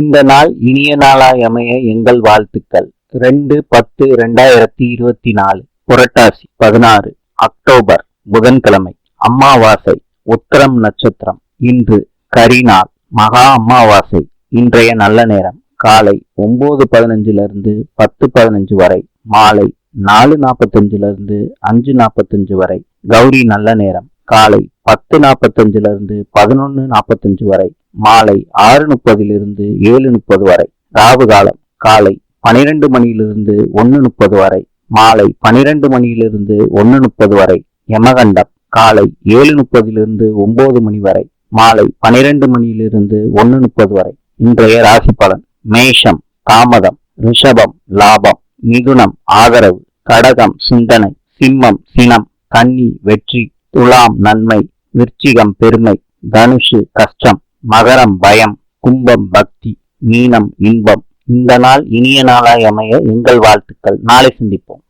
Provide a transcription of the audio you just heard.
இந்த நாள் இனிய நாளாய் அமைய எங்கள் வாழ்த்துக்கள். ரெண்டு பத்து ரெண்டாயிரத்தி இருபத்தி நாலு புரட்டாசி பதினாறு அக்டோபர் புதன்கிழமை அமாவாசை உத்தரம் நட்சத்திரம். இன்று கரிநாள் மகா அம்மாவாசை. இன்றைய நல்ல நேரம் காலை ஒன்பது பதினஞ்சுல இருந்து பத்து பதினஞ்சு வரை மாலை நாலு நாற்பத்தஞ்சுல இருந்து அஞ்சு நாற்பத்தஞ்சு வரை. கௌரி நல்ல நேரம். காலை பத்து நாற்பத்தஞ்சுல இருந்து பதினொன்னு நாற்பத்தஞ்சு வரை மாலை ஆறு முப்பதிலிருந்து ஏழு முப்பது வரை ராவு காலம் காலை பனிரெண்டு மணியிலிருந்து ஒன்னு முப்பது வரை மாலை பனிரெண்டு மணியிலிருந்து ஒன்னு முப்பது வரை யமகண்டம் காலை ஏழு முப்பதிலிருந்து ஒன்பது மணி வரை மாலை பனிரெண்டு மணியிலிருந்து ஒன்னு முப்பது வரை. இன்றைய ராசி பலன் மேஷம் தாமதம் ரிஷபம் லாபம் மிதுனம் ஆதரவு கடகம் சிந்தனை சிம்மம் சினம் கன்னி வெற்றி துலாம் நன்மை விருச்சிகம் பெருமை தனுஷு கஷ்டம் மகரம் பயம் கும்பம் பக்தி மீனம் இன்பம். இந்த நாள் இனிய நாளாய் அமைய எங்கள் வாழ்த்துக்கள். நாளை சந்திப்போம்.